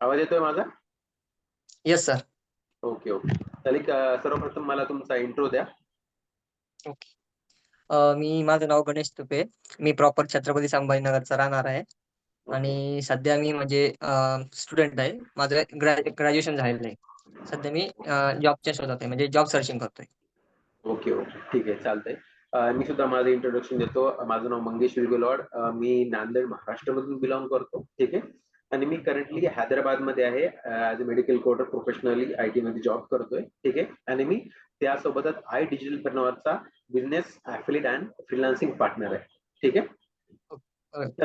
आवाज येतोय माझा? येस सर ओके ओके तर सर्वप्रथम मला तुमचा इंट्रो द्या. मी माझं नाव गणेश तुपे. मी प्रॉपर छत्रपती संभाजीनगरचा राहणार आहे. आणि सध्या मी म्हणजे स्टुडंट आहे. माझं ग्रॅज्युएशन झालेलं आहे. सध्या मी जॉबच्या शोधात आहे. म्हणजे जॉब सर्चिंग करतोय. ओके ओके ठीक आहे चालतंय. अं, मी सुद्धा माझं इंट्रोडक्शन देतो. माझं नाव मंगेश विलगोलॉड मी नांदेड महाराष्ट्रामधून बिलॉंग करतो. ठीक आहे? आणि मी करंटली हैदराबादमध्ये आहे as a medical coder professionally I T मध्ये जॉब करतोय ठीक आहे? आणि मी त्यासोबतच I digital प्रनवरचा business affiliate and freelancing partner आहे ठीक आहे?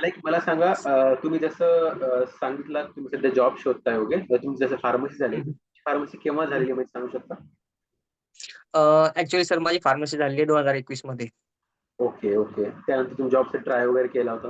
एक मला सांगा तुम्ही जसं सांगितलं तुम्ही सध्या जॉब शोधताय ओके तुमची जसं फार्मसी झाली. फार्मसी केव्हा झालेली म्हणजे सांगू शकता? ऍक्च्युली सर माझी फार्मसी झाली दोन हजार एकवीसमध्ये ओके ओके. त्यानंतर तुम्ही जॉबचा ट्राय वगैरे केला होता.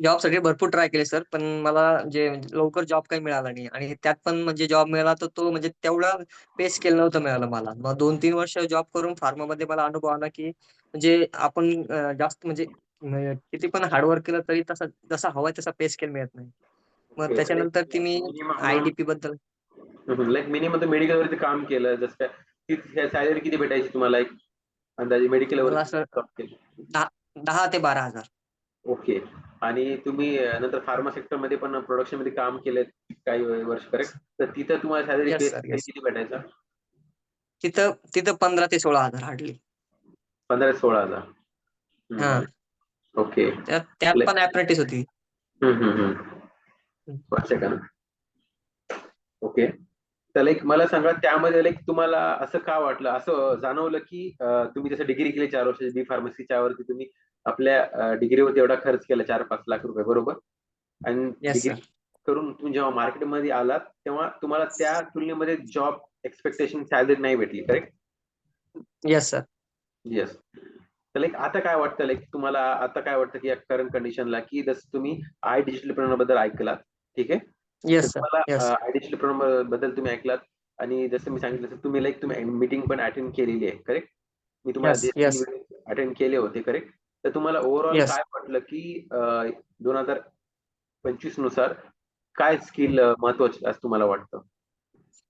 जॉबसाठी भरपूर ट्राय केले सर. पण मला जे लवकर जॉब काही मिळाला नाही. आणि त्यात पण म्हणजे जॉब मिळाला तर तो म्हणजे तेवढा पे स्केल नव्हतं मिळालं मला. मग दोन तीन वर्ष जॉब करून फार्मामध्ये मला अनुभव आला की म्हणजे आपण जास्त म्हणजे म्हणजे किती पण हार्डवर्क केलं तरी तसा जसा हवाय तसा पे स्केल मिळत नाही. मग. त्याच्यानंतर ती मी आयडीपी बद्दल लाईक मिनिमम मेडिकल वरती काम केलं. जसं सॅलरी किती भेटायची तुम्हाला? एक अंदाजे मेडिकल वर दहा ते बारा हजार. ओके आणि तुम्ही नंतर फार्मा सेक्टरमध्ये पण प्रोडक्शनमध्ये काम केलं काही वर्ष करेक्ट तर तिथं तुम्हाला सॅलरी. किती भेटायचा? तिथं तिथं पंधरा ते सोळा हजार हार्डली पंधरा ते सोळा हजार. हा. ओके. त्यात पण अप्रेंटिस होती. ओके. तर लाईक मला सांगा त्यामध्ये लाईक तुम्हाला असं का वाटलं? असं जाणवलं की तुम्ही जसं डिग्री केली चार वर्षाची बी फार्मसीच्या वरती तुम्ही आपल्या डिग्रीवरती एवढा खर्च केला चार पाच लाख रुपये बरोबर? आणि डिग्री करून तुम्ही जेव्हा मार्केटमध्ये आलात तेव्हा तुम्हाला त्या तुलनेमध्ये जॉब एक्सपेक्टेशन सॅलरी नाही भेटली करेक्ट येस सर येस तर लाईक आता काय वाटतं लाईक तुम्हाला आता काय वाटतं की करंट कंडिशनला की जसं तुम्ही आय डिजिटलबद्दल ऐकलात ठीक आहे? येस तुम्हाला आय डिजिटलबद्दल तुम्ही ऐकलात आणि जसं मी सांगितलं तुम्ही लाईक तुम्ही मीटिंग पण अटेंड केलेली आहे करेक्ट मी. तुम्हाला अटेंड केले होते करेक्ट तर तुम्हाला ओव्हरऑल Yes. काय वाटलं की दोन हजार पंचवीसनुसार काय स्किल महत्त्वाचे असं तुम्हाला वाटतं?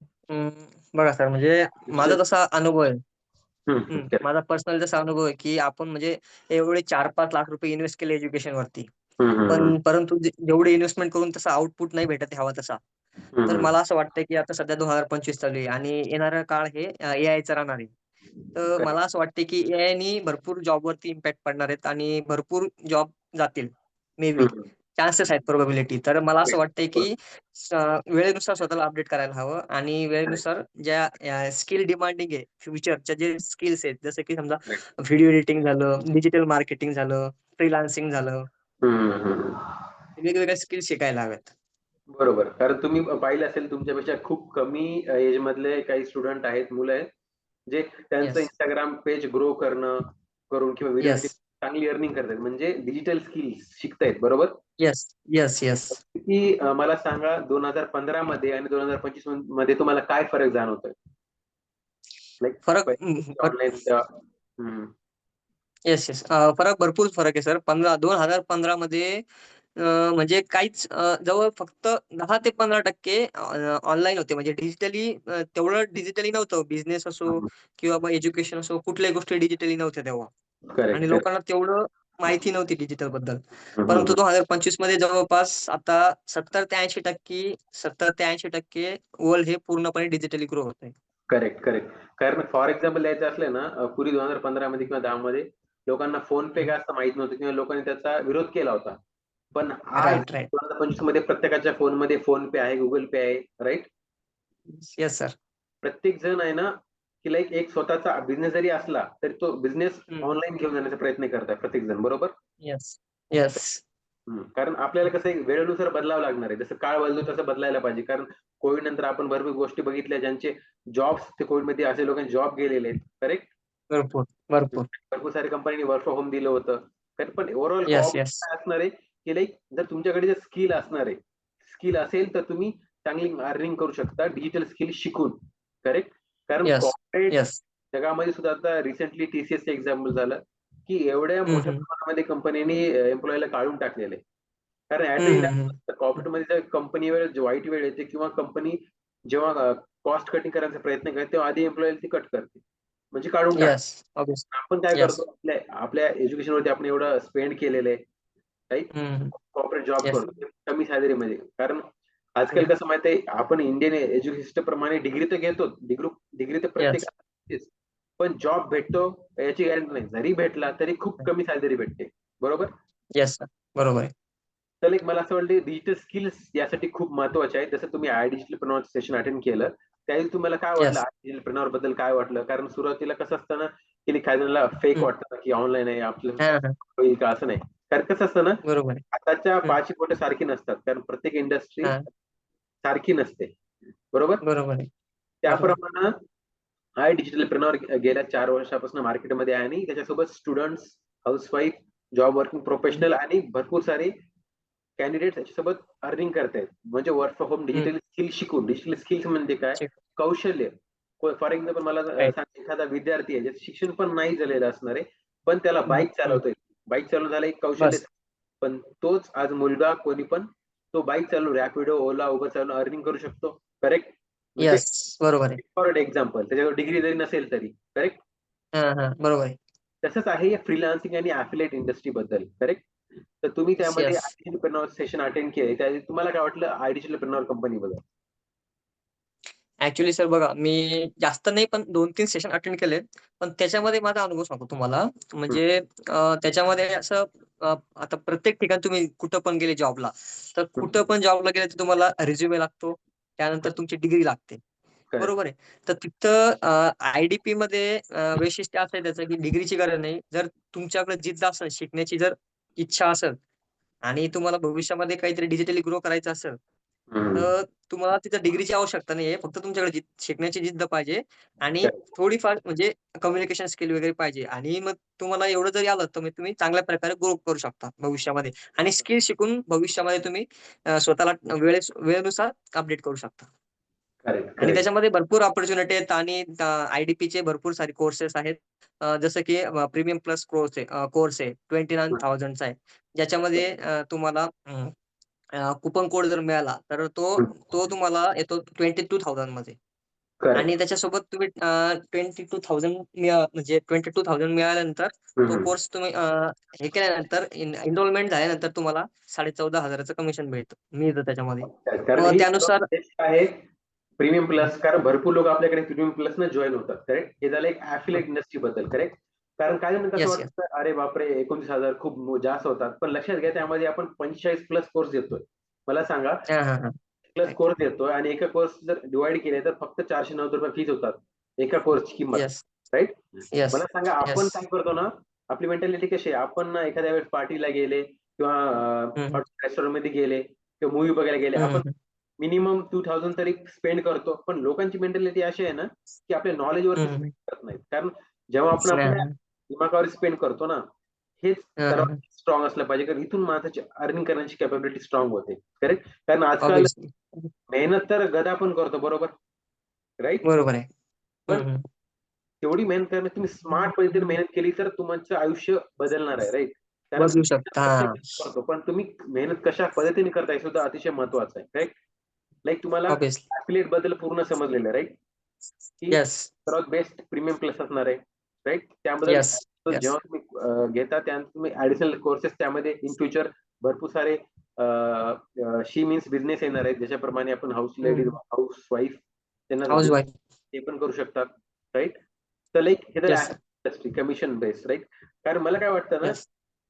हम्म, बघा सर म्हणजे माझा तसा अनुभव आहे. हम्म, हम्म, correct. माझा पर्सनल जसा अनुभव आहे की आपण म्हणजे एवढे चार पाच लाख रुपये इन्व्हेस्ट केले एज्युकेशन वरती. हम्म, हम्म, पण परंतु जे- जेवढे इन्व्हेस्टमेंट करून तसा आउटपुट नाही भेटत हवा तसा. हम्म, तर हम्म. मला असं वाटतंय की आता सध्या दोन हजार पंचवीस चालू आहे आणि येणारा काळ हे ए चा राहणार आहे. तर. मला असं वाटतंय की ए नी भरपूर जॉब वरती इम्पॅक्ट पडणार आहेत आणि भरपूर जॉब जातील मे बी. चान्सेस आहेत प्रोबॅबिलिटी तर मला असं. वाटतंय की वेळेनुसार स्वतःला अपडेट करायला हवं आणि वेळेनुसार ज्या स्किल डिमांडिंग आहे फ्युचरच्या जे स्किल्स आहेत जसं की समजा व्हिडिओ एडिटिंग झालं डिजिटल मार्केटिंग झालं फ्रीलान्सिंग झालं. वेगवेगळ्या स्किल्स शिकायला हव्यात बरोबर कारण तुम्ही पाहिलं असेल तुमच्यापेक्षा खूप कमी एज मधले काही स्टुडंट आहेत मुलं आहेत जे त्यांचं Yes. इंस्टाग्राम पेज ग्रो करणं करून किंवा व्हिडिओ चांगली अर्निंग करतात. म्हणजे डिजिटल स्किल्स शिकतायत बरोबर? येस येस येस की अं, मला सांगा दोन हजार पंधरा मध्ये आणि दोन हजार पंचवीसमध्ये तुम्हाला काय फरक जाणवतोय? फरक ऑनलाईन येस येस फरक भरपूर फरक आहे सर पंधरा दोन हजार पंधरा मध्ये म्हणजे काहीच जवळ फक्त दहा ते पंधरा टक्के ऑनलाईन होते. म्हणजे डिजिटली तेवढं डिजिटली नव्हतं. बिझनेस असो किंवा एज्युकेशन असो कुठल्याही गोष्टी डिजिटली नव्हत्या तेव्हा. आणि लोकांना तेवढं माहिती नव्हती डिजिटलबद्दल. परंतु दोन हजार पंचवीसमध्ये जवळपास आता सत्तर ते ऐंशी टक्के सत्तर ते ऐंशी टक्के वर्ल्ड हे पूर्णपणे डिजिटली ग्रो होत आहे करेक्ट करेक्ट कारण फॉर एक्झाम्पल द्यायचं असलं ना पूर्वी दोन हजार पंधरा मध्ये किंवा दहा मध्ये लोकांना फोन पे काय असं माहीत नव्हतं किंवा लोकांनी त्याचा विरोध केला होता. पण आज राईट राईट दोन हजार पंचवीसमध्ये प्रत्येकाच्या फोनमध्ये फोन पे आहे गुगल पे आहे राईट येस सर प्रत्येक जण आहे ना की लाईक एक स्वतःचा बिझनेस जरी असला तरी तो बिझनेस हम्म. ऑनलाईन घेऊन जाण्याचा प्रयत्न करत आहे प्रत्येक जण बरोबर? येस येस हम्म. कारण आपल्याला कसं आहे वेळेनुसार बदलावं लागणार आहे. जसं काळ बदलतो तसं बदलायला पाहिजे. कारण कोविड नंतर आपण भरपूर गोष्टी बघितल्या ज्यांचे जॉब्स ते कोविडमध्ये असे लोकांचे जॉब गेलेले आहेत करेक्ट भरपूर भरपूर. भरपूर साऱ्या कंपनीने वर्क फ्रॉम होम दिलं होतं. पण ओव्हरऑल येस येस काय असणार आहे? की लाईक जर तुमच्याकडे जर स्किल असणार आहे स्किल असेल तर तुम्ही चांगली अर्निंग करू शकता डिजिटल स्किल शिकून. करेक्ट कारण येस जगामध्ये सुद्धा आता रिसेंटली टीसीएस चे एक्झाम्पल झालं की एवढ्या मोठ्या. प्रमाणामध्ये कंपनीने एम्प्लॉयला काढून टाकलेले. कारण. कॉर्पोरेटमध्ये कंपनीवर जे वाईट वेळ येते किंवा कंपनी जेव्हा कॉस्ट कटिंग करायचा प्रयत्न करते तेव्हा आधी एम्प्लॉई ती कट करते. म्हणजे काढून आपण काय. करतो आपल्या आपल्या एज्युकेशन वरती आपण एवढं स्पेंड केलेलं आहे. Right corporate job. करतो कमी सॅलरी मध्ये कारण आजकाल. कसं माहितीये आपण इंडियन एज्युकेशन सिस्टम प्रमाणे डिग्री तर घेतो डिग्री डिग्री तर प्रत्येक. पण जॉब भेटतो याची गॅरंटी नाही. जरी भेटला तरी खूप कमी सॅलरी भेटते. बरोबर? येस बरोबर आहे. तर एक मला असं वाटतं डिजिटल स्किल्स यासाठी खूप महत्त्वाचे आहेत. जसं तुम्ही I digital preneur session attend केलं त्यावेळी तुम्हाला काय वाटलं. आय डिजिटल प्रनॉरबद्दल काय वाटलं? कारण सुरुवातीला कसं असतं ना की काही जणांना फेक. वाटतं की ऑनलाईन आहे आपलं होईल का? असं नाही. कारण कसं असतं ना बरोबर आहे. बोटे सारखी नसतात कारण प्रत्येक इंडस्ट्री हा. सारखी नसते. बरोबर? बरोबर आहे. त्याप्रमाणे आय डिजिटल प्रेनॉर गेल्या चार वर्षापासून मार्केटमध्ये आहे आणि त्याच्यासोबत students housewife job working professional आणि भरपूर सारे कॅन्डिडेट त्याच्यासोबत अर्निंग करतायत. म्हणजे work from home digital skill शिकून डिजिटल स्किल्स म्हणजे काय. कौशल्य. फॉर एक्झाम्पल मला. सांग एखादा विद्यार्थी आहे ज्याचं शिक्षण पण नाही झालेलं असणार आहे पण त्याला बाईक. चालवता येते बाईक चालवून झालं एक कौशल्य. पण तोच आज मुलगा कोणी पण तो बाईक चालू रॅपिडो ओला उबर चालून अर्निंग करू शकतो. करेक्ट येस बरोबर आहे. फॉर एक्झाम्पल त्याच्यावर डिग्री जरी नसेल तरी. करेक्ट हा हा बरोबर आहे. तसंच आहे फ्रीलान्सिंग आणि ऍफिलेट इंडस्ट्री बद्दल. करेक्ट तर तुम्ही त्यामध्ये सेशन अटेंड केले. त्यावेळी तुम्हाला काय वाटलं प्रेनॉर कंपनी बद्दल? ऍक्च्युली सर बघा मी जास्त नाही पण दोन तीन सेशन अटेंड केले पण त्याच्यामध्ये माझा अनुभव सांगतो तुम्हाला. म्हणजे अं, त्याच्यामध्ये असं अं, आता प्रत्येक ठिकाणी तुम्ही कुठं पण गेले जॉबला तर कुठं पण जॉबला गेले तर तुम्हाला रिझ्युमे लागतो. त्यानंतर तुमची डिग्री लागते. बरोबर आहे? तर तिथं आयडीपी मध्ये अं, वैशिष्ट्य असं आहे त्याचं की डिग्रीची गरज नाही. जर तुमच्याकडे जिद्द असेल शिकण्याची जर इच्छा असेल आणि तुम्हाला भविष्यामध्ये काहीतरी डिजिटली ग्रो करायचं असेल. तर तुम्हाला तिथं डिग्रीची आवश्यकता नाहीये. फक्त तुमच्याकडे शिकण्याची जिद्द पाहिजे आणि. थोडीफार म्हणजे कम्युनिकेशन स्किल वगैरे पाहिजे. आणि मग तुम्हाला एवढं जरी आलं तर तुम्ही चांगल्या प्रकारे ग्रो करू शकता भविष्यामध्ये. आणि स्किल शिकून भविष्यामध्ये तुम्ही स्वतःला वेळे वेळेनुसार अपडेट करू शकता. आणि. त्याच्यामध्ये भरपूर ऑपॉर्च्युनिटी आहेत आणि आयडीपी चे भरपूर सारे कोर्सेस आहेत. जसं की प्रीमियम प्लस कोर्स आहे कोर्स आहे ट्वेंटी नाईन थाउजंडचा आहे. ज्याच्यामध्ये तुम्हाला कुपन कोड जर मिळाला तर तो. तो तुम्हाला येतो ट्वेंटी टू थाउजंडमध्ये. आणि त्याच्यासोबत तुम्ही ट्वेंटी टू थाउजंड म्हणजे ट्वेंटी टू थाउजंड मिळाल्यानंतर तो. कोर्स तुम्ही हे केल्यानंतर एनरोलमेंट झाल्यानंतर तुम्हाला साडे चौदा हजाराचं कमिशन मिळतं मिळतं त्याच्यामध्ये त्यानुसार- प्रीमियम प्लस कारण भरपूर लोक आपल्याकडे प्रीमियम प्लस न जॉईन होतात करेक्ट हे झालं एक ऍफिलेट इंडस्ट्री बद्दल करेक्ट कारण काय कसं Yes, वाटतं अरे बापरे एकोणतीस हजार खूप मो- जास्त होतात. पण लक्षात घ्या त्यामध्ये आपण पंचेचाळीस प्लस कोर्स देतोय. मला सांगा हा हा हा. प्लस कोर्स देतोय आणि एका कोर्स जर डिवाइड केले तर फक्त चारशे नव्वद रुपये फीज होतात. एका कोर्सची किंमत. येस राईट येस मला सांगा आपण. काय करतो ना आपली मेंटॅलिटी कशी आहे? आपण ना एखाद्या वेळेस पार्टीला गेले किंवा हम्म. रेस्टॉरंटमध्ये गेले किंवा मूवी बघायला गेले आपण मिनिमम टू थाउजंड तरी स्पेंड करतो. पण लोकांची मेंटॅलिटी अशी आहे ना की आपल्या नॉलेजवर हम्म. करत नाहीत. कारण जेव्हा आपण आपल्या दिमागावर स्पेंड करतो ना हेच. स्ट्रॉंग असलं पाहिजे. कारण इथून माणसाची अर्निंग करण्याची कॅपॅबिलिटी स्ट्रॉंग होते. करेक्ट कारण आजकाल मेहनत तर गदा पण करतो बरोबर? राईट बरोबर आहे. पण-. तेवढी मेहनत करण्यात तुम्ही स्मार्ट पद्धतीने मेहनत केली तर तुमचं आयुष्य बदलणार आहे राईट बदलू शकता. करतो पण तुम्ही मेहनत कशा पद्धतीने करताय सुद्धा अतिशय महत्वाचं आहे राईट लाईक तुम्हाला बद्दल पूर्ण समजलेलं राईट. सर्वात बेस्ट प्रीमियम प्लस असणार आहे. राईट त्यामध्ये Yes. Yes. जेव्हा तुम्ही अं, घेता त्यानंतर तुम्ही ऍडिशनल कोर्सेस त्यामध्ये इन फ्युचर भरपूर सारे शी मीन्स बिझनेस येणार आहेत ज्याच्याप्रमाणे आपण हाऊस लेडीज हम्म. हाऊस वाईफ त्यांना हाऊस वाईफ ते पण करू शकतात राईट तर लाईक हे तर. इंडस्ट्री कमिशन बेस्ड राईट कारण मला काय वाटतं ना.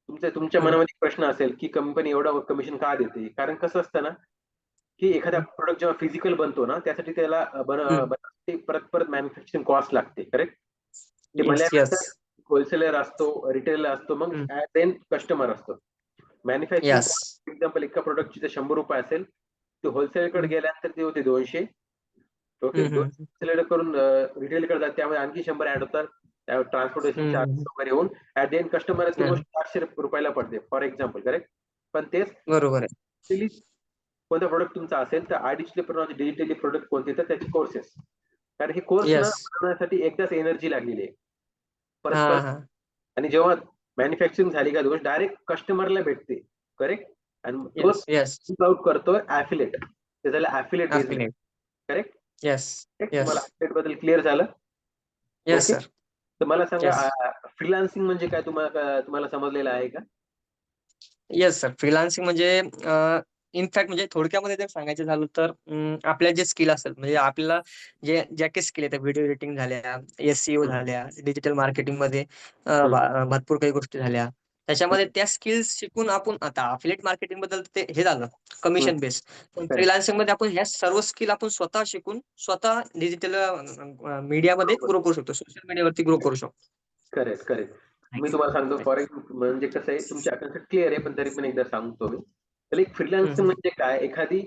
तुमच्या तुमच्या हम्म. मनामध्ये एक प्रश्न असेल की कंपनी एवढं कमिशन का देते कारण कसं असतं ना की एखादा प्रोडक्ट जेव्हा फिजिकल बनतो ना त्यासाठी त्याला अं, बन- हम्म. बनवण्यासाठी परत परत मॅन्युफॅक्चरिंग कॉस्ट लागते करेक्ट ते Yes, म्हणल्यानंतर yes. होलसेलर असतो रिटेलर असतो मग एंड कस्टमर असतो मॅन्युफॅक्चरिंग Yes. एक्झाम्पल एका प्रोडक्टची जर शंभर रुपये असेल ते होलसेलरकडे. गेल्यानंतर ते होते दोनशे ओके. होलसेलर करून रिटेल कडे जातात त्यामध्ये आणखी शंभर ऍड होतात ट्रान्सपोर्टेशन. चार्जेस वगैरे येऊन ऍट द एंड कस्टमर चारशे रुपयाला पडते फॉर एक्झाम्पल करेक्ट पण तेच बरोबर आहे कोणता प्रोडक्ट तुमचा असेल तर आर्टिफिशियल प्रोडक्ट डिजिटली प्रोडक्ट कोणते तर त्याचे कोर्सेस कारण हे कोर्स. बनवण्यासाठी एकदाच एनर्जी लागलेली आहे परत हा आणि जेव्हा मॅन्युफॅक्चरिंग झाली का गोष्ट डायरेक्ट कस्टमरला भेटते. करेक्ट आणि तो येस येस आउट करतोय ऍफिलेट ते झालं ऍफिलेट. Correct? येस. तुम्हाला affiliate बद्दल क्लिअर झालं? येस. सर तर मला सांगा. फ्रीलान्सिंग म्हणजे काय तुम्हाला तुम्हाला समजलेलं आहे का? येस सर फ्रीलान्सिंग म्हणजे इनफॅक्ट म्हणजे थोडक्यामध्ये जर सांगायचं झालं तर आपल्या जे स्किल असेल म्हणजे आपल्याला जे ज्या काही स्किल आहेत व्हिडिओ एडिटिंग झाल्या एसईओ हम्म. झाल्या डिजिटल मार्केटिंगमध्ये भरपूर काही गोष्टी झाल्या. त्याच्यामध्ये त्या स्किल्स शिकून आपण आता अफिलेट मार्केटिंगबद्दल ते हे झालं कमिशन बेस पण. फ्रीलान्सिंगमध्ये आपण ह्या सर्व स्किल आपण स्वतः शिकून स्वतः डिजिटल मीडियामध्ये. ग्रो करू शकतो सोशल मीडियावरती ग्रो करू शकतो. करेक्ट करेक्ट मी तुम्हाला सांगतो फॉर म्हणजे कसं आहे तुमच्या क्लिअर आहे पण तरी पण एकदा सांगतो मी. तर एक फ्रीलान्सिंग हम्म. म्हणजे काय? एखादी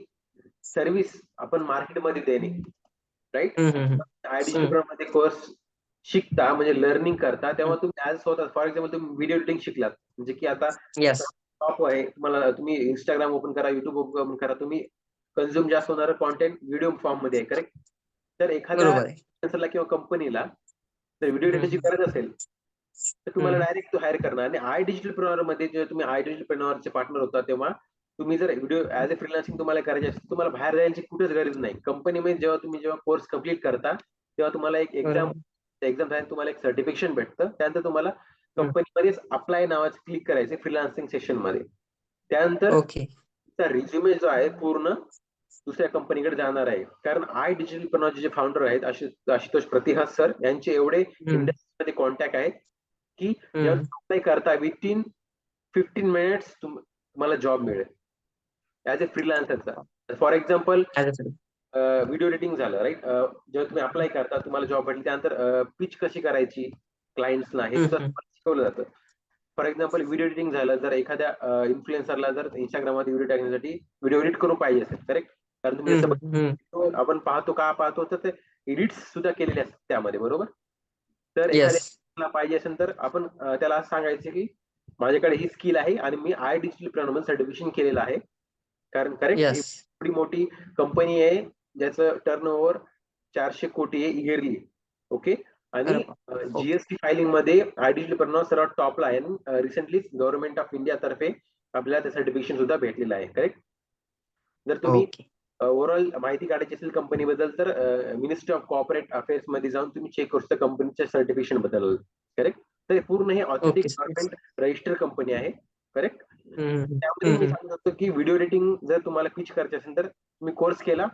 सर्व्हिस आपण मार्केटमध्ये देणे राईटमध्ये कोर्स शिकता म्हणजे लर्निंग करता तेव्हा. तुम्ही ऍज स्वतः फॉर एक्झाम्पल तुम्ही व्हिडिओ एडिटिंग शिकलात. म्हणजे की आता येस टॉप आहे. तुम्हाला तुम्ही इंस्टाग्राम ओपन करा युट्यूब ओपन करा तुम्ही कन्झ्युम जास्त होणारं कॉन्टेंट व्हिडिओ फॉर्ममध्ये आहे करेक्ट तर एखाद्या किंवा कंपनीला जर व्हिडिओ एडिटरची हम्म. गरज असेल तर तुम्हाला. डायरेक्ट तो हायर करणार. आणि आय डिजिटल प्रोनॉरमध्ये जेव्हा तुम्ही आय डिजिटल प्रोनॉरचे पार्टनर होता तेव्हा तुम्ही जर व्हिडिओ ऍज अ फ्रीलान्सिंग तुम्हाला करायचे असेल तुम्हाला बाहेर जायची कुठेच गरज नाही. कंपनीमध्ये जेव्हा तुम्ही जेव्हा कोर्स कंप्लीट करता तेव्हा तुम्हाला एक एक्झाम. एक्झाम तुम्हाला एक सर्टिफिकेशन भेटतं. त्यानंतर तुम्हाला कंपनीमध्येच अप्लाय नावाचं क्लिक करायचं फ्रीलान्सिंग सेशनमध्ये. त्यानंतर रिझ्युमे जो आहे पूर्ण दुसऱ्या कंपनीकडे जाणार आहे. कारण आय डिजिटल प्रोनॉरचे जे फाउंडर आहेत आशु- आशुतोष प्रतिहास सर यांचे एवढे. इंडस्ट्रीमध्ये कॉन्टॅक्ट आहेत की अप्लाय करता विथिन फिफ्टीन मिनिट्स तुम्हाला जॉब मिळेल. ऍज अ फ्रीलान्सरचा फॉर एक्झाम्पल. व्हिडिओ एडिटिंग झालं राईट जेव्हा तुम्ही अप्लाय करता तुम्हाला जॉब भेटली त्यानंतर पिच कशी करायची? क्लायंट्सना हे शिकवलं जातं. फॉर एक्झाम्पल व्हिडिओ एडिटिंग झालं जर एखाद्या इन्फ्लुएन्सरला जर इंस्टाग्राममध्ये व्हिडिओ टाकण्यासाठी व्हिडिओ एडिट करून पाहिजे असेल करेक्ट कारण तुम्ही आपण पाहतो का पाहतो तर ते एडिट्स सुद्धा केलेले असतात त्यामध्ये बरोबर? तर. एखाद्या पाहिजे असेल तर आपण त्याला सांगायचं की माझ्याकडे ही स्किल आहे आणि मी आय डिजिटल प्लॅन सर्टिफिकेशन केलेलं आहे. कारण करेक्ट. एवढी मोठी कंपनी आहे ज्याचं टर्न ओव्हर चारशे कोटी आहे इयरली ओके आणि. जीएसटी फायलिंगमध्ये आय डिजिटल प्रणव सर्वात टॉपला आहे. आणि रिसेंटली गव्हर्नमेंट ऑफ इंडिया तर्फे आपल्याला ते सर्टिफिकेशन सुद्धा भेटलेलं आहे. करेक्ट जर तुम्ही ओव्हरऑल माहिती काढायची असेल कंपनीबद्दल तर मिनिस्ट्री ऑफ कॉर्पोरेट अफेअर्समध्ये जाऊन तुम्ही चेक करू शकता कंपनीच्या सर्टिफिकेशनबद्दल. करेक्ट तर पूर्ण हे ऑथेंटिक. गव्हर्नमेंट रजिस्टर कंपनी आहे. करेक्ट. त्यामध्ये मी. सांगू शकतो की व्हिडिओ एडिटिंग जर तुम्हाला पिच करायचे असेल तर तुम्ही कोर्स केला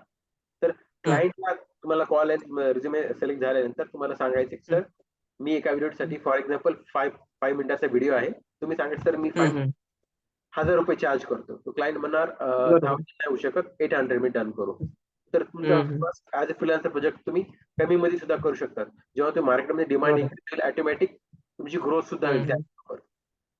तर क्लायंटला तुम्हाला कॉल रिझ्युमे सिलेक्ट झाल्यानंतर तुम्हाला सांगायचे सर मी एका व्हिडिओसाठी फॉर एक्झाम्पल फाय फाईव्ह मिनिटाचा व्हिडिओ आहे तुम्ही सांगायचं सर मी. फाईव्ह. हजार रुपये चार्ज करतो तो क्लायंट म्हणणार. थाउजंड नाही होऊ शकत एट हंड्रेड मी डन करू तर तुमचा. ऍज अ फ्रीलान्सर प्रोजेक्ट तुम्ही कमी मध्ये सुद्धा करू शकतात जेव्हा तुम्ही मार्केटमध्ये डिमांड ऑटोमॅटिक तुमची ग्रोथ सुद्धा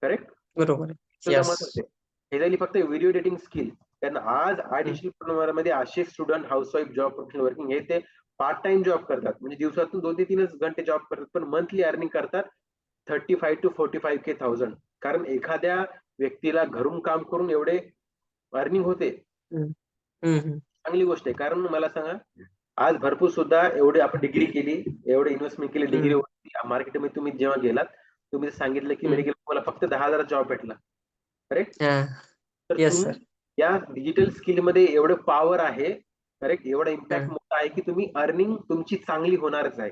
करेक्ट बरोबर हे झाली फक्त व्हिडिओ एडिटिंग स्किल कारण आज डिजिटलमध्ये असे student housewife job professional working हे ते पार्ट टाइम जॉब करतात. म्हणजे दिवसातून दोन ते तीनच घंटे जॉब करतात पण मंथली अर्निंग करतात thirty five to forty five K thousand कारण एखाद्या व्यक्तीला घरून काम करून एवढे अर्निंग होते. चांगली गोष्ट आहे. कारण मला सांगा आज भरपूर सुद्धा एवढे आपण डिग्री केली एवढे इन्व्हेस्टमेंट केली डिग्री मार्केटमध्ये तुम्ही जेव्हा गेलात तुम्ही सांगितलं की. मेडिकल मला फक्त दहा हजार जॉब भेटला. करेक्ट हा. तर तुम्ही. या डिजिटल स्किलमध्ये एवढं पॉवर आहे करेक्ट एवढा इम्पॅक्ट. मोठा आहे की तुम्ही अर्निंग तुमची चांगली होणारच आहे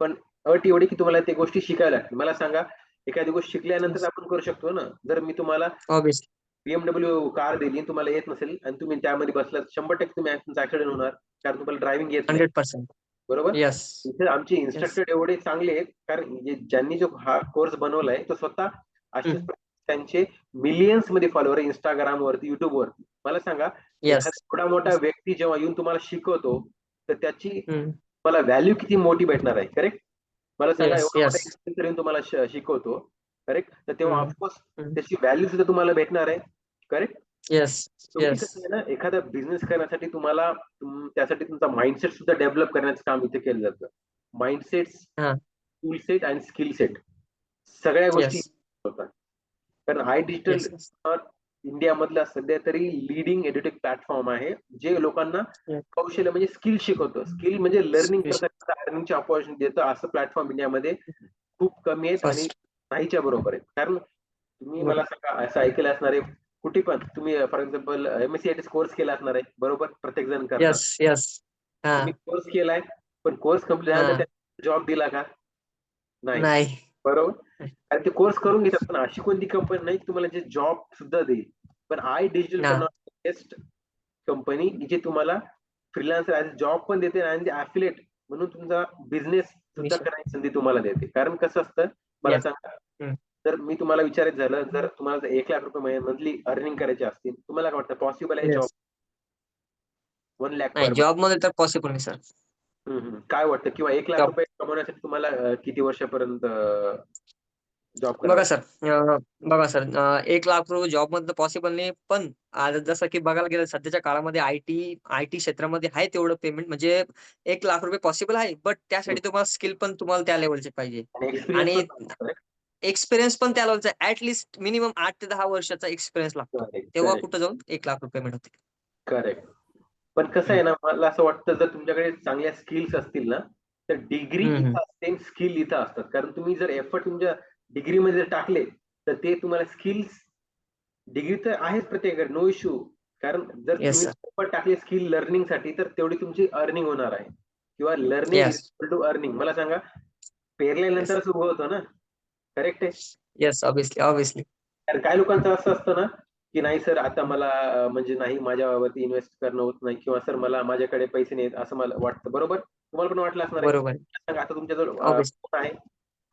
पण अट एवढी की तुम्हाला ते गोष्टी शिकायला लागतील मला सांगा एखादी गोष्ट शिकल्यानंतर आपण करू शकतो ना जर मी तुम्हाला Obviously. बीएमडब्ल्यू कार दिली तुम्हाला येत नसेल आणि तुम्ही त्यामध्ये बसलात शंभर टक्के तुम्ही ऍक्सिडेंट होणार कारण तुम्हाला ड्रायव्हिंग येत नाही 100%. बरोबर Yes. इथे आमचे इन्स्ट्रक्टर एवढे चांगले आहेत कारण जे- ज्यांनी जो हा कोर्स बनवलाय तो स्वतः असेच हम्म. त्यांचे मिलियन्समध्ये फॉलोअर इंस्टाग्राम वरती युट्यूब वरती मला सांगा एवढा मोठा व्यक्ती जेव्हा येऊन तुम्हाला शिकवतो तर त्याची. मला व्हॅल्यू किती मोठी भेटणार आहे करेक्ट मला सांगा एवढा तुम्हाला शिकवतो करेक्ट तर तेव्हा. ऑफकोर्स. त्याची व्हॅल्यू सुद्धा तुम्हाला भेटणार आहे करेक्ट आहे ना एखादा बिझनेस करण्यासाठी तुम्हाला तुम- त्यासाठी तुमचा माइंडसेट सुद्धा डेव्हलप करण्याचं काम इथे केलं जातं माइंडसेट. टूल सेट आणि स्किल सेट सगळ्या गोष्टी. होतात कारण आय डिजिटल. इंडियामधला सध्या तरी लिडिंग एड्युटेक प्लॅटफॉर्म आहे. जे लोकांना. कौशल्य म्हणजे स्किल शिकवतं. स्किल म्हणजे लर्निंग अर्निंगची ऑपॉर्च्युनिटी देतं. असं प्लॅटफॉर्म इंडियामध्ये खूप कमी आहेत आणि. नाहीच्या बरोबर आहे कारण तुम्ही. मला सांगा असं ऐकलं असणार आहे कुठे पण. तुम्ही फॉर एक्झाम्पल एमएससीआयटी कोर्स केला असणार आहे. बरोबर? प्रत्येक जण तुम्ही कोर्स केलाय पण कोर्स कंप्लीट. झाल्यानंतर जॉब दिला का? नाही. बरोबर कारण ते कोर्स करून घेतात पण अशी कोणती कंपनी नाही तुम्हाला जे जॉब सुद्धा देईल पण आय डिजिटल. बेस्ट कंपनी जे तुम्हाला फ्रीलान्सर जॉब पण देते आणि ऍफिलेट म्हणून तुमचा बिझनेस सुद्धा. करायची संधी तुम्हाला देते कारण कसं असतं मला. सांगा. जर मी तुम्हाला विचारायचं झालं जर तुम्हाला एक लाख रुपये मंथली अर्निंग करायचे असतील तुम्हाला काय वाटतं पॉसिबल आहे. जॉब वन per जॉबमध्ये तर पॉसिबल नाही सर. काय वाटतं किंवा एक लाख. रुपये कमवण्यासाठी तुम्हाला किती वर्षापर्यंत जॉब बघा सर बघा सर एक लाख रुपये जॉबमध्ये पॉसिबल नाही पण आज जसं की बघायला गेलं सध्याच्या काळामध्ये आयटी आयटी क्षेत्रामध्ये आहे तेवढं पेमेंट म्हणजे एक लाख रुपये पॉसिबल आहे बट त्यासाठी तुम्हाला स्किल पण तुम्हाला त्या लेवलचे पाहिजे. आणि एक्सपिरियन्स पण त्या लेवलचा ऍटलिस्ट मिनिमम आठ ते दहा वर्षाचा एक्सपिरियन्स लागतो. तेव्हा कुठं जाऊन एक लाख रुपये मिळते करेक्ट पण कसं आहे ना मला असं वाटतं जर तुमच्याकडे चांगल्या स्किल्स असतील ना तर डिग्री. सेम स्किल इथं असतात. कारण तुम्ही जर एफर्ट तुमच्या डिग्रीमध्ये जर टाकले तर ते तुम्हाला स्किल्स डिग्री तर आहेच प्रत्येकाकडे नो इश्यू कारण जर तुम्ही एफर्ट टाकले स्किल लर्निंगसाठी तर तेवढी तुमची अर्निंग होणार आहे. किंवा लर्निंग. टू अर्निंग मला सांगा पेरल्यानंतरच उभं होतं ना? करेक्ट आहे? येस ऑब्विसली ऑब्विसली कारण काही लोकांचं असं असतं ना की नाही सर आता मला म्हणजे नाही माझ्यावरती इन्व्हेस्ट करणं होत नाही किंवा सर मला माझ्याकडे पैसे नाहीत असं मला वाटतं. बरोबर? तुम्हाला पण वाटलं असणार. बरोबर. आता तुमच्याजवळ. फोन आहे.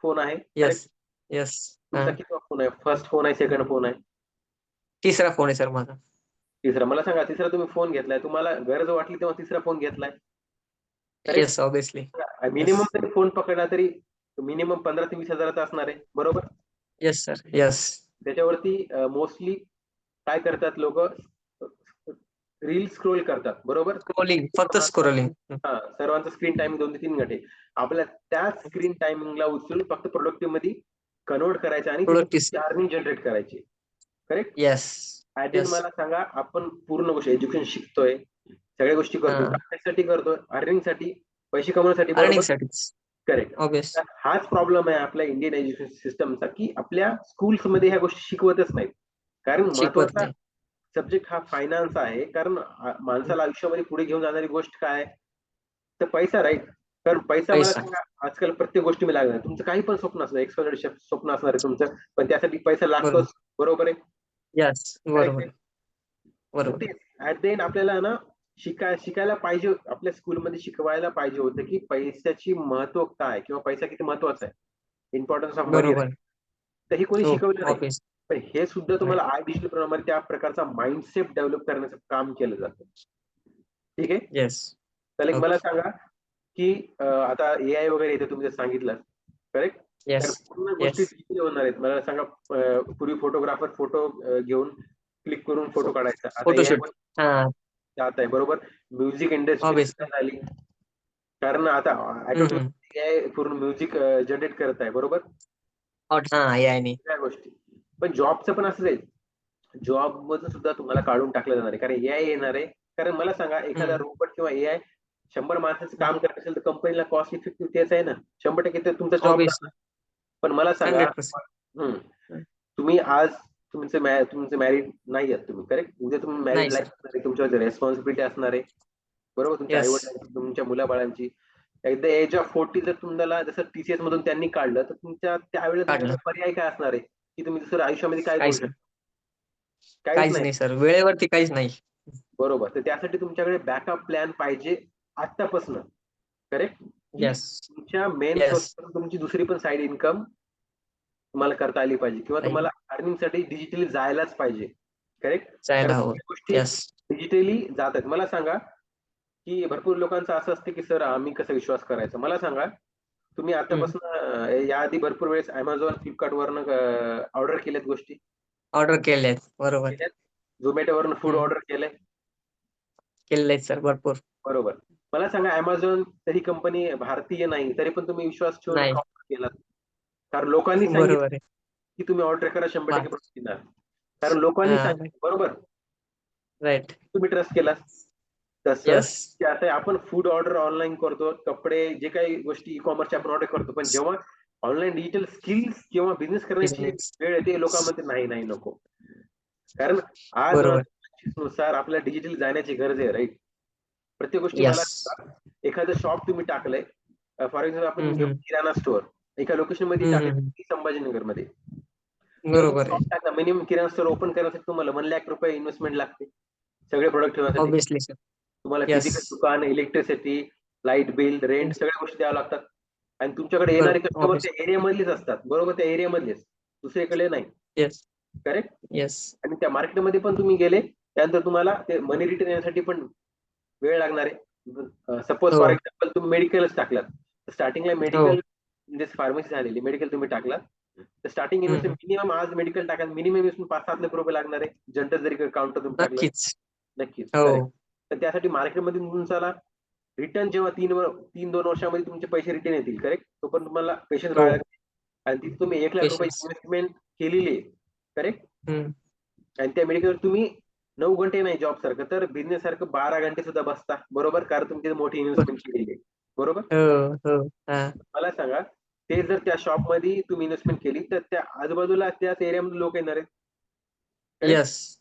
फोन आहे. येस येस तुमचा किती फोन आहे? फर्स्ट फोन आहे सेकंड फोन आहे? तिसरा फोन आहे सर माझा. तिसरा. मला सांगा तिसरा तुम्ही फोन घेतलाय. तुम्हाला गरज वाटली तेव्हा तिसरा फोन घेतलाय. येस ऑब्विसली मिनिमम तरी फोन पकडला तरी मिनिमम पंधरा ते वीस हजाराचा असणार आहे. बरोबर? येस सर येस त्याच्यावरती मोस्टली काय करतात लोक? रील स्क्रोल करतात बरोबर? स्क्रोलिंग फक्त स्क्रोलिंग हा सर्वांचा स्क्रीन टाइम दोन ते तीन घंटे. आपल्या त्याच स्क्रीन टायमिंगला उचलून फक्त प्रोडक्टिव्हमध्ये कन्वर्ट करायचं आणि अर्निंग जनरेट करायची. Correct yes at. मला सांगा आपण पूर्ण गोष्ट एज्युकेशन शिकतोय सगळ्या गोष्टी करतोय हा. साठी करतोय अर्निंगसाठी पैसे कमवण्यासाठी करेक्ट हाच प्रॉब्लेम आहे आपल्या इंडियन एज्युकेशन सिस्टमचा की आपल्या schools मध्ये ह्या गोष्टी शिकवतच नाहीत. कारण महत्त्वाचा सब्जेक्ट हा फायनान्स आहे. कारण माणसाला आयुष्यामध्ये पुढे घेऊन जाणारी गोष्ट काय? तर पैसा राईट कारण पैसा मला आजकाल प्रत्येक गोष्टी मी लागणार. तुमचं काही पण स्वप्न असलं एक्स स्वप्न असणार आहे तुमचं. पण त्यासाठी पैसा लागतोच. बरोबर. आहे? येस बरोबर. आपल्याला ना शिकाय शिकायला पाहिजे आपल्या स्कूलमध्ये शिकवायला पाहिजे होतं की पैशाची महत्त्व काय? किंवा पैसा किती महत्त्वाचा आहे? इम्पॉर्टन्स ऑफ मनी तर हे कोणी हो शिकवलं नाही. पण हे सुद्धा तुम्हाला आय डिजिटल प्रणाली त्या प्रकारचा माइंडसेट डेव्हलप करण्याचं काम केलं जातं. ठीक आहे? येस तर एक मला सांगा की आता एआय वगैरे येते तुम्ही सांगितलं करेक्ट पूर्ण गोष्टी होणार आहेत. मला सांगा पूर्वी फोटोग्राफर फ़ोटो घेऊन क्लिक करून फ़ोटो काढायचा. आता हा. जात आहे बरोबर? म्युझिक इंडस्ट्री झाली. कारण आता हम्म, हम्म. पूर्ण म्युझिक जनरेट करत आहे बरोबर? हा गोष्टी. पण जॉबचं पण असंच आहे. जॉब मधून सुद्धा तुम्हाला काढून टाकलं जाणार आहे. कारण एआय येणार आहे. कारण मला सांगा एखादा. रोबोट किंवा एआय शंभर माणसाचं काम करत असेल तर कंपनीला कॉस्ट इफेक्टिव्ह तेच आहे ना. शंभर टक्के ते तुमचा जॉब पण मला सांगा. तुम्ही आज तुमचे तुमचे मॅरिड नाही आहेत तुम्ही करेक्ट उद्या तुम्ही मॅरिड. लाईफ तुमच्यावर रेस्पॉन्सिबिलिटी असणार आहे. बरोबर? तुमच्या. आई वडिलांची तुमच्या मुलाबाळांची. एकदा एज ऑफ फोर्टी जर तुम्हाला जसं टीसीएस मधून त्यांनी काढलं तर तुमच्या त्यावेळेला पर्याय काय असणार आहे? की तुम्ही दुसरं आयुष्यामध्ये काय करू काहीच शकता? नाही काहीच काहीच नाही. नाही सर. वेळेवरती काहीच नाही. बरोबर. तर त्यासाठी तुमच्याकडे बॅकअप प्लॅन पाहिजे आतापासून करेक्ट येस तुमच्या मेन Yes. तुमची दुसरी पण साईड इन्कम तुम्हाला करता आली पाहिजे किंवा. तुम्हाला अर्निंगसाठी डिजिटली जायलाच पाहिजे. करेक्ट जायला हवं. गोष्टी येस डिजिटली जात आहेत मला सांगा की भरपूर लोकांचं असं असतं की सर आम्ही कसा विश्वास करायचा? मला सांगा तुम्ही आतापासून याआधी भरपूर वेळेस अमेझॉन फ्लिपकार्ट वरनं ऑर्डर केल्यात गोष्टी. ऑर्डर केले बरोबर. झोमॅटो वरनं फूड. ऑर्डर केलंय. केले सर भरपूर. बरोबर. मला सांगा अमेझॉन तरी कंपनी भारतीय नाही तरी पण तुम्ही विश्वास ठेवून केलात. कारण लोकांनी सांगितलं की तुम्ही ऑर्डर करा शंभर टक्के कारण लोकांनी. सांगितलं बरोबर? राईट तुम्ही ट्रस्ट केला तसं आता आपण फूड ऑर्डर ऑनलाईन करतो कपडे जे काही गोष्टी ई कॉमर्सच्या आपण ऑर्डर करतो पण जेव्हा ऑनलाईन डिजिटल स्किल्स किंवा बिझनेस करण्याची. वेळ येते लोकांमध्ये नाही नाही नको. कारण आज. नुसार आपल्याला डिजिटल जाण्याची गरज आहे राईट प्रत्येक गोष्टी मला एखादं शॉप तुम्ही टाकलंय फॉर एक्झाम्पल आपण. किराणा स्टोअर एका लोकेशनमध्ये टाकलं. संभाजीनगरमध्ये बरोबर मिनिमम किराणा स्टोअर ओपन करण्यासाठी तुम्हाला वन लाख रुपये इन्व्हेस्टमेंट लागते सगळे प्रोडक्ट ठेवण्यासाठी. तुम्हाला Yes. फिजिकल दुकान इलेक्ट्रिसिटी लाइट बिल रेंट सगळ्या गोष्टी द्याव्या लागतात. आणि तुमच्याकडे येणारे बरोबर, कस्टमर. त्या एरिया मधलेच असतात. बरोबर? त्या एरिया मधलेच. दुसरीकडे नाही. येस करेक्ट येस आणि त्या मार्केटमध्ये पण तुम्ही गेले त्यानंतर तुम्हाला ते मनी रिटर्न येण्यासाठी पण वेळ लागणार आहे. सपोज हो. फॉर एक्झाम्पल तुम्ही मेडिकलच टाकलात. स्टार्टिंगला मेडिकल म्हणजे फार्मसी झालेली मेडिकल तुम्ही टाकलात. तर स्टार्टिंग इन्व्हेस्टमेंट मिनिमम आज मेडिकल टाकाल. मिनिमम इन्व्हेस्टमेंट पाच सात लाख रुपये लागणार आहे. जनरल जरी काउंटर तुम्ही टाकलं. नक्कीच. नक्कीच. हो. Correct. तर त्यासाठी मार्केटमध्ये तुमचा रिटर्न जेव्हा तीन वर तीन दोन वर्षामध्ये तुमचे पैसे रिटर्न येतील करेक्ट तो पण तुम्हाला पेशन्स हो. आणि तिथे तुम्ही एक लाख रुपये. इन्व्हेस्टमेंट केलेली आहे करेक्ट. आणि त्या मेडिकल तुम्ही नऊ घंटे नाही जॉब सारखं तर बिझनेस सारखं बारा घंटे सुद्धा बसता बरोबर? कारण तुमची मोठी इन्व्हेस्टमेंट केलेली आहे बरोबर? हो हो हा. मला सांगा ते जर त्या शॉपमध्ये तुम्ही इन्व्हेस्टमेंट केली तर त्या आजूबाजूला त्याच एरियामध्ये लोक येणार आहेत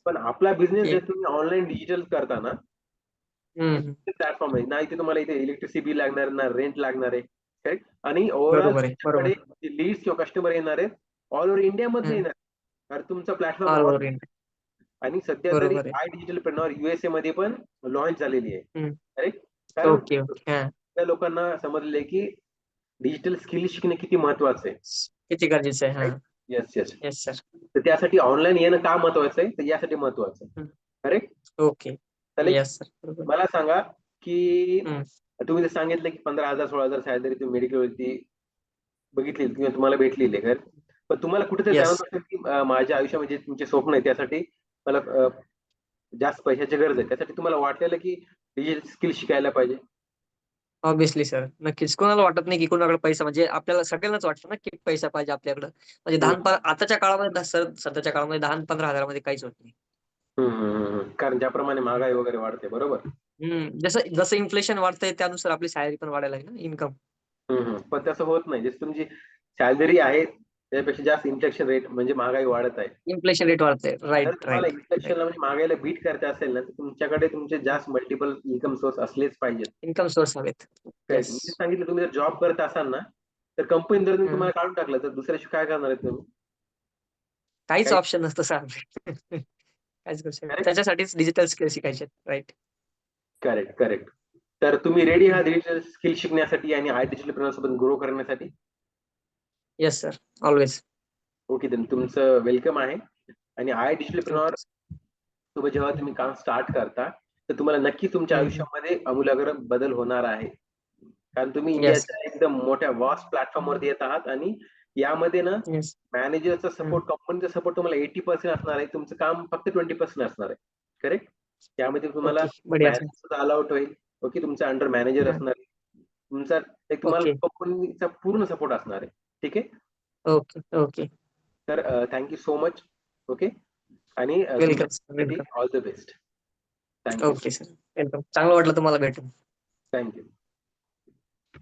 पण आपला बिझनेस. जर तुम्ही ऑनलाईन डिजिटल करताना हम्म. प्लॅटफॉर्म आहे. ना इथे तुम्हाला इथे इलेक्ट्रिसिटी बिल लागणार ना रेंट लागणार आहे. करेक्ट आणि बरोबर ओव्हरऑल बरोबर. लीड्स किंवा कस्टमर येणार आहेत ऑल ओव्हर इंडिया मध्ये. येणार कारण तुमचा ऑल प्लॅटफॉर्म ओव्हर इंडिया आणि सध्या तरी बरोबर आहे. आय डिजिटल प्रेनॉर युएसए मध्ये पण लॉन्च झालेली आहे. हम्म. करेक्ट कारण ओके ओके हा. त्या लोकांना समजले की डिजिटल स्किल शिकणे किती महत्वाचं आहे. किती गरजेचं आहे हा. येस येस येस सर तर त्यासाठी ऑनलाईन येणं का महत्वाचं आहे? तर यासाठी महत्वाचं आहे. करेक्ट ओके मला सांगा की. तुम्ही जर सांगितलं की पंधरा हजार सोळा हजार सॅलरी तुम्ही मेडिकल वरती बघितली किंवा तुम्हाला भेटलेली आहे का? पण तुम्हाला कुठेतरी. जाणवत असेल की माझ्या आयुष्यामध्ये तुमचे स्वप्न आहे त्यासाठी मला जास्त पैशाची गरज आहे त्यासाठी तुम्हाला वाटलेलं की डिजिटल स्किल शिकायला पाहिजे ऑब्विसली सर नक्कीच कोणाला वाटत नाही की कोणाकडे पैसा म्हणजे आपल्याला सगळ्यांनाच वाटतं ना की पैसा पाहिजे आपल्याकडे म्हणजे हो. दहा प- आताच्या काळामध्ये सर सध्याच्या काळामध्ये दहा पंधरा हजारामध्ये काहीच होत नाही हम्म, हम्म, हम्म, हम्म. कारण ज्याप्रमाणे महागाई वगैरे वाढते बरोबर? हम्म जसं जसं इन्फ्लेशन वाढतंय त्यानुसार आपली सॅलरी पण वाढायला लागली ना इन्कम. पण तसं होत नाही. जसं तुमची सॅलरी आहे त्यापेक्षा जास्त इन्फ्लेक्शन रेट म्हणजे महागाई वाढत आहे. इन्फ्लेशन रेट वाढतंय. जर राईट तुम्हाला राईट इन्फ्लेक्शनला म्हणजे महागाईला बीट करता असेल ना तर तुमच्याकडे तुमचे जास्त मल्टिपल इन्कम सोर्स असलेच पाहिजेत. इन्कम सोर्स हवेत. मी जे सांगितलं तुम्ही जर जॉब करत असाल ना तर कंपनी जर हम्म. तुम्हाला काढून टाकलं तर दुसऱ्या दिवशी काय करणार आहेत तुम्ही? काहीच काही- ऑप्शन नसतं सर काहीच करू शकत Correct. त्याच्यासाठीच डिजिटल स्किल शिकायचे राईट करेक्ट करेक्ट तर तुम्ही रेडी आहात डिजिटल स्किल शिकण्यासाठी आणि आय डिजिटल सोबत ग्रो करण्यासाठी? Yes sir always okay then तुमचं वेलकम आहे. आणि आय डिजिटल सोबत जेव्हा तुम्ही काम स्टार्ट करता तर तुम्हाला नक्की तुमच्या. आयुष्यामध्ये अमूलाग्र बदल होणार आहे. कारण तुम्ही. इंडियाच्या एकदम मोठ्या वास्ट प्लॅटफॉर्म वरती येत आहात आणि यामध्ये ना येस मॅनेजरचा सपोर्ट कंपनीचा सपोर्ट तुम्हाला एटी पर्सेंट असणार आहे. तुमचं काम फक्त ट्वेंटी पर्सेंट असणार आहे. करेक्ट त्यामध्ये तुम्हाला बढिया. मॅनेजर सुद्धा अलाउट होईल. ओके तुमचा अंडर मॅनेजर. असणार आहे. तुमचा एक तुम्हाला. कंपनीचा पूर्ण सपोर्ट असणार आहे. ठीक आहे? ओके ओके तर thank you so much okay आणि welcome welcome all the best thank you okay sir welcome चांगलं वाटलं तुम्हाला भेटून. थँक्यू